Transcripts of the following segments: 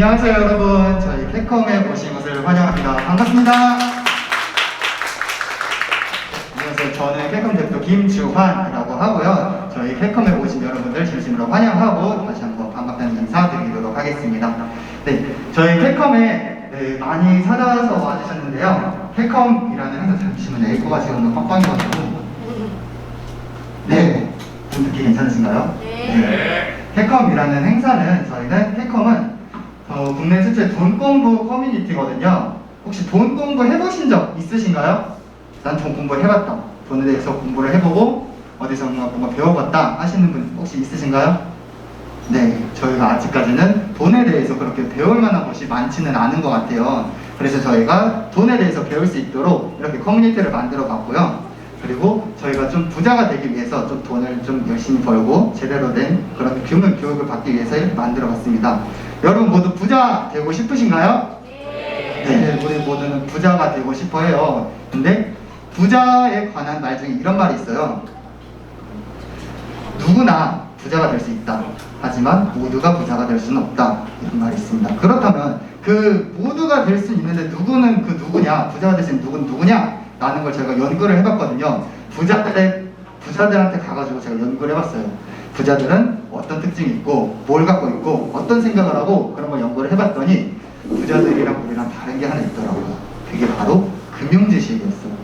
안녕하세요 여러분. 저희 캡컴에 오신 것을 환영합니다. 반갑습니다. 안녕하세요. 저는 캡컴 대표 김주환이라고 하고요. 저희 캡컴에 오신 여러분들 진심으로 환영하고 다시 한번 반갑다는 인사 드리도록 하겠습니다. 네 저희 캡컴에 네, 많이 찾아서 와주셨는데요. 캡컴이라는 행사 잠시만요 에이코가 지금 빡빡해가지고. 네, 좀 듣기 괜찮으신가요? 네. 캡컴이라는 행사는 저희는 캡컴은 어, 국내 최초의 돈 공부 커뮤니티거든요. 혹시 돈 공부 해보신 적 있으신가요? 난 돈 공부 해봤다. 돈에 대해서 공부를 해보고 어디서 뭔가, 배워봤다 하시는 분 혹시 있으신가요? 네, 저희가 아직까지는 돈에 대해서 그렇게 배울 만한 곳이 많지는 않은 것 같아요. 그래서 저희가 돈에 대해서 배울 수 있도록 이렇게 커뮤니티를 만들어 봤고요. 그리고 저희가 좀 부자가 되기 위해서 좀 돈을 좀 열심히 벌고 제대로 된 교육, 교육을 받기 위해서 이렇게 만들어 봤습니다. 여러분 모두 부자 되고 싶으신가요? 네, 우리 모두는 부자가 되고 싶어 해요. 근데 부자에 관한 말 중에 이런 말이 있어요. 누구나 부자가 될 수 있다. 하지만 모두가 부자가 될 수는 없다. 이런 말이 있습니다. 그렇다면 그 모두가 될 수 있는데 누구는 그 누구냐? 부자가 될 수 있는 누구는 누구냐? 라는 걸 제가 연구를 해봤거든요. 부자들의 부자들한테 가가지고 제가 연구를 해봤어요. 부자들은 어떤 특징이 있고 뭘 갖고 있고 어떤 생각을 하고 그런 걸 연구를 해봤더니 부자들이랑 우리랑 다른 게 하나 있더라고요. 그게 바로 금융지식이었어요.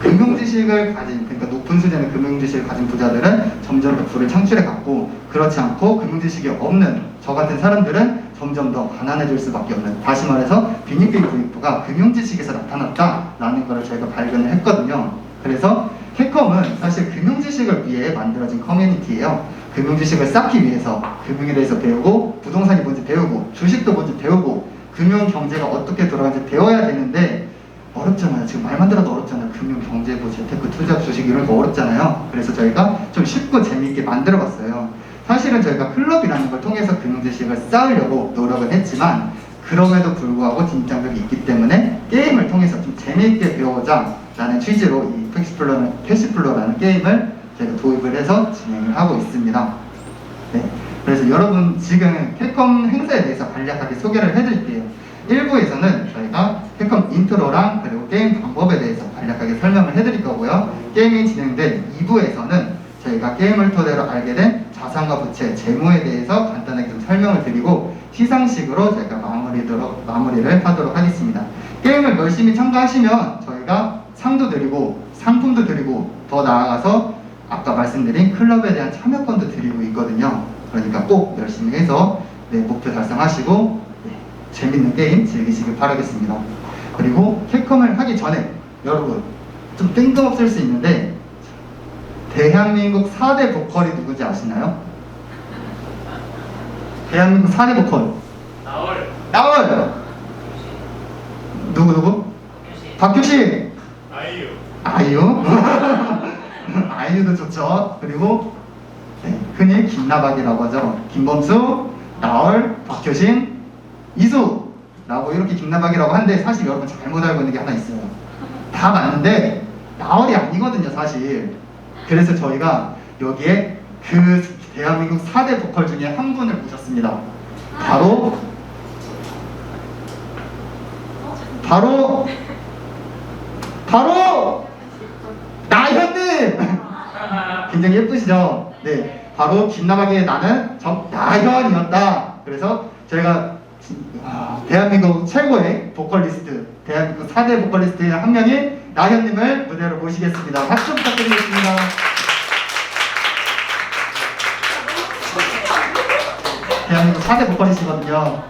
금융지식을 가진 그러니까 높은 수준의 금융지식을 가진 부자들은 점점 더 부를 창출해 갔고 그렇지 않고 금융지식이 없는 저 같은 사람들은 점점 더 가난해질 수밖에 없는 다시 말해서 비니게이 부익부가 금융지식에서 나타났다라는 것을 저희가 발견을 했거든요. 그래서 캡컴은 사실 금융지식을 위해 만들어진 커뮤니티예요. 금융 지식을 쌓기 위해서 금융에 대해서 배우고 부동산이 뭔지 배우고 주식도 뭔지 배우고 금융 경제가 어떻게 돌아가는지 배워야 되는데 어렵잖아요. 지금 말만 들어도 어렵잖아요. 금융, 경제, 뭐 재테크, 투자, 주식 이런 거 어렵잖아요. 그래서 저희가 좀 쉽고 재미있게 만들어봤어요. 사실은 저희가 클럽이라는 걸 통해서 금융 지식을 쌓으려고 노력을 했지만 그럼에도 불구하고 진입장벽이 있기 때문에 게임을 통해서 좀 재미있게 배워보자 라는 취지로 이 패시플로라는 게임을 저희가 도입을 해서 진행을 하고 있습니다. 네. 그래서 여러분 지금 캡콤 행사에 대해서 간략하게 소개를 해드릴게요. 1부에서는 저희가 캡콤 인트로랑 그리고 게임 방법에 대해서 간략하게 설명을 해드릴 거고요. 게임이 진행된 2부에서는 저희가 게임을 토대로 알게 된 자산과 부채, 재무에 대해서 간단하게 좀 설명을 드리고 시상식으로 저희가 마무리도록, 마무리를 하도록 하겠습니다. 게임을 열심히 참가하시면 저희가 상도 드리고 상품도 드리고 더 나아가서 아까 말씀드린 클럽에 대한 참여권도 드리고 있거든요. 그러니까 꼭 열심히 해서 네, 목표 달성하시고 네, 재밌는 게임 즐기시길 바라겠습니다. 그리고 캡컴을 하기 전에 여러분 좀 뜬금없을 수 있는데 대한민국 4대 보컬이 누구지 아시나요? 대한민국 4대 보컬 나월 나와요 누구 누구? 박효신 아이유 아이유 아이유도 좋죠. 그리고 네, 흔히 김나박이라고 하죠. 김범수 나얼 박효신 이수라고 이렇게 김나박이라고 하는데 사실 여러분 잘못 알고 있는 게 하나 있어요. 다 맞는데 나얼이 아니거든요 사실. 그래서 저희가 여기에 그 대한민국 4대 보컬 중에 한 분을 모셨습니다. 바로 바로 바로 나현님 굉장히 예쁘시죠? 네. 바로 김나박의 나는 정나현이었다. 그래서 저희가 진- 아, 대한민국 최고의 보컬리스트 대한민국 4대 보컬리스트 의 한 명인 나현님을 무대로 모시겠습니다. 박수 부탁드리겠습니다. 대한민국 4대 보컬리스트거든요.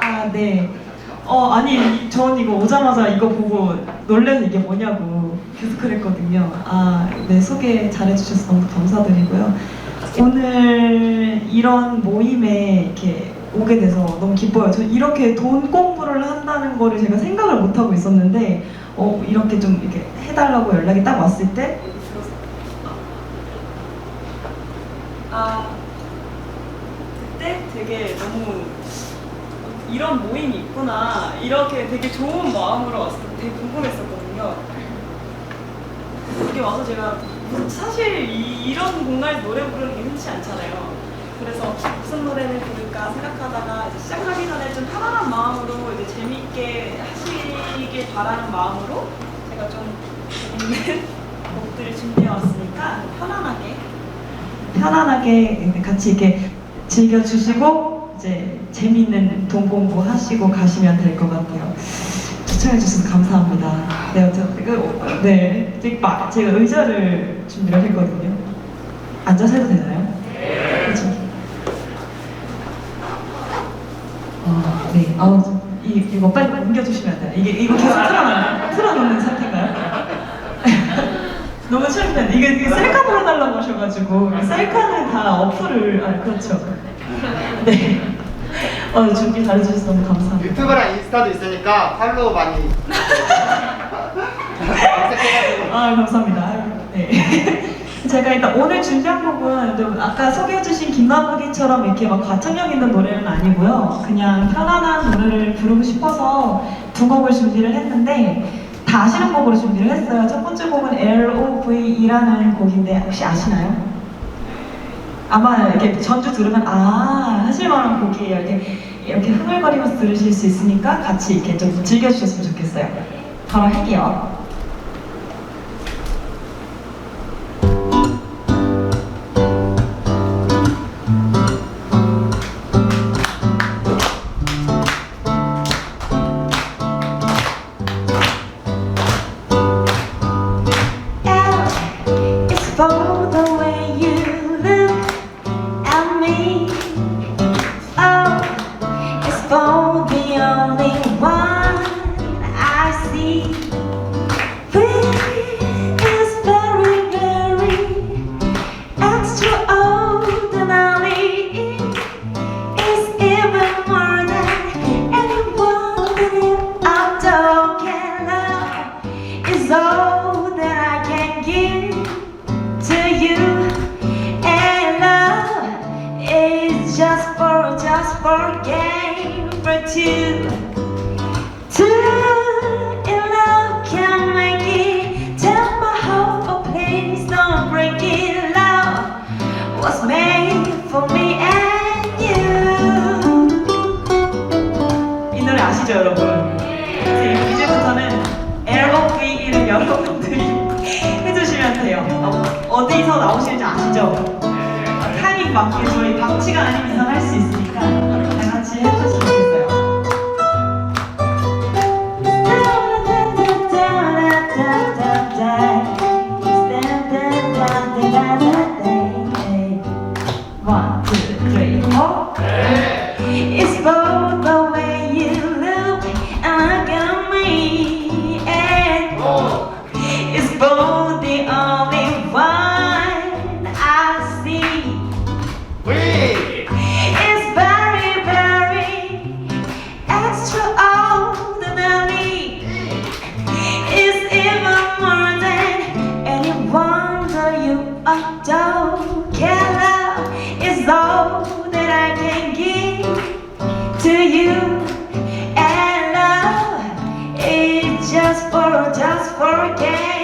아, 네. 어, 아니, 전 이거 오자마자 이거 보고 놀래서 이게 뭐냐고 계속 그랬거든요. 아, 네, 소개 잘해주셔서 너무 감사드리고요. 오늘 이런 모임에 이렇게 오게 돼서 너무 기뻐요. 저 이렇게 돈 공부를 한다는 거를 제가 생각을 못 하고 있었는데, 어, 이렇게 좀 이렇게 해달라고 연락이 딱 왔을 때, 아, 그때 되게 너무 이런 모임이 있구나 이렇게 되게 좋은 마음으로 왔을 때 되게 궁금했었거든요. 여기 와서 제가 사실 이, 이런 공간에서 노래 부르는 게 흔치 않잖아요. 그래서 무슨 노래를 부를까 생각하다가 이제 시작하기 전에 좀 편안한 마음으로 이제 재미있게 하시길 바라는 마음으로 제가 좀 재밌는 곡들을 준비해 왔으니까 편안하게 편안하게 같이 이렇게 즐겨주시고 이제 재미있는 돈 공부 하시고 가시면 될 것 같아요. 추천해 주셔서 감사합니다. 네, 저, 그, 네, 제가 의자를 준비를 했거든요. 앉아서 해도 되나요? 네. 어, 네. 아, 이, 이거 빨리 옮겨주시면 돼요. 이게 이거 계속 틀어놓는, 틀어놓는 상태인가요? 너무 창피한데 이게, 이게 셀카로 해달라고 하셔가지고 셀카는 다 어플을 아 그렇죠. 네. 어, 준비 잘해주셔서 너무 감사합니다. 유튜브랑 인스타도 있으니까 팔로우 많이 검색해가지고 아 감사합니다. 네. 제가 일단 오늘 준비한 곡은 좀 아까 소개해주신 김나무기처럼 이렇게 막 가창력 있는 노래는 아니고요. 그냥 편안한 노래를 부르고 싶어서 두 곡을 준비를 했는데 다 아시는 곡으로 준비를 했어요. 첫 번째 곡은 L.O.V.E라는 곡인데 혹시 아시나요? 아마 이렇게 전주 들으면 아 하실 만한 곡이에요. 이렇게 이렇게 흥얼거리면서 들으실 수 있으니까 같이 이렇게 좀 즐겨주셨으면 좋겠어요. 바로 할게요. 여러분? 이제 이제부터는 L.O.V.E를 여러분들이 해주시면 돼요. 어, 어디서 나오시는지 아시죠? 아, 타이밍 맞게 저희 박치가 아닌 이상 할 수 있으니까 Okay.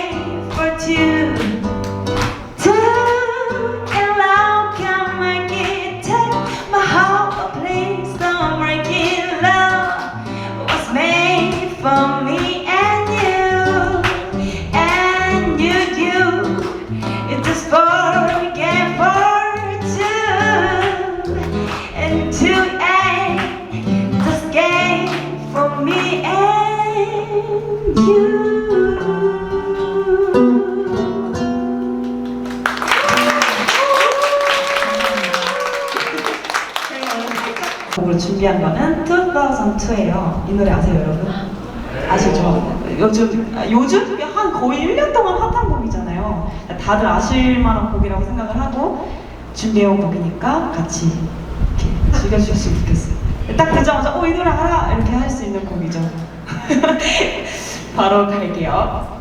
2002예요. 이 노래 아세요, 여러분? 아시죠? 요즘 아, 요즘 한 거의 1년 동안 핫한 곡이잖아요. 다들 아실 만한 곡이라고 생각을 하고 준비해온 곡이니까 같이 이렇게 즐겨주셨으면 좋겠어요. 딱 듣자마자 어이 노래 알아 이렇게 할 수 있는 곡이죠. 바로 갈게요.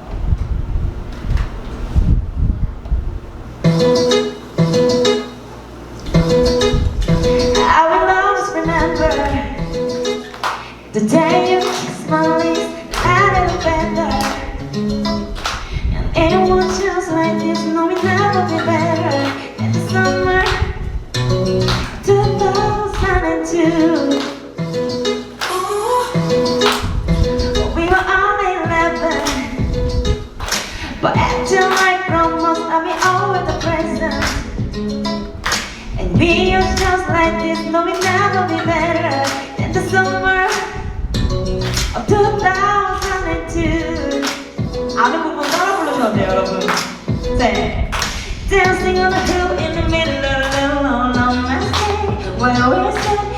The day you smile is out of better. And anyone just like this, no, it never be better In the summer 2002 Ooh. We were only 11 But after my promos, I mean all with the present And we are just like this, no, it never be better In the summer of 2002 아는 부분 따라 부르셔도 돼요 여러분 네 Dancing on the hill in the middle of the lonely night Where we're standing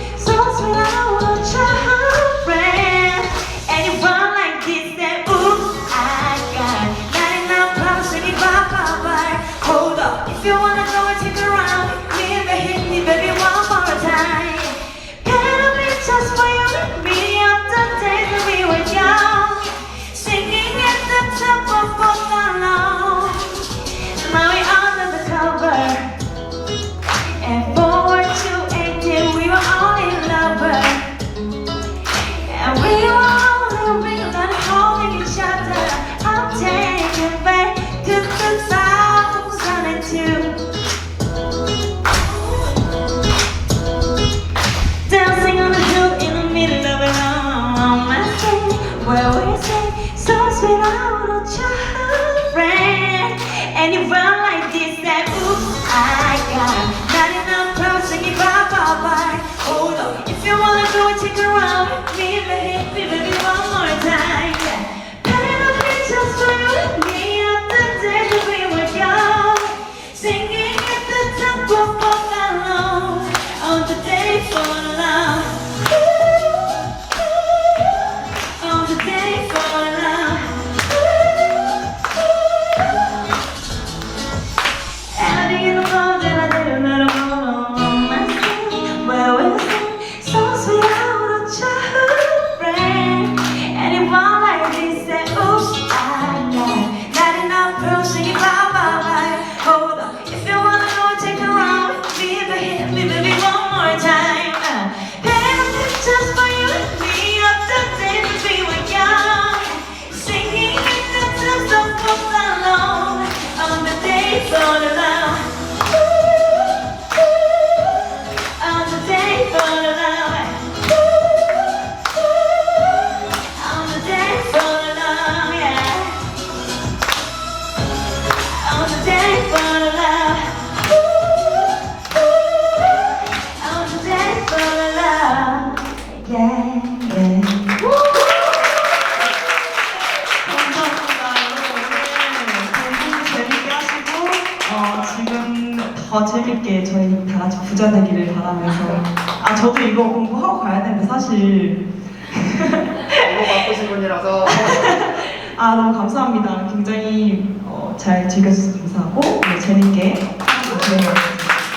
더 재밌게 저희 다 같이 부자 되기를 바라면서 아 저도 이거 공부하고 가야 되는데 사실 너무 바쁘신 분이라서 아 너무 감사합니다. 굉장히 어, 잘 즐겨주셔서 감사하고 네, 재밌게 네,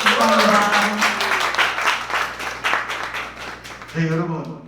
감사합니다. 네 여러분.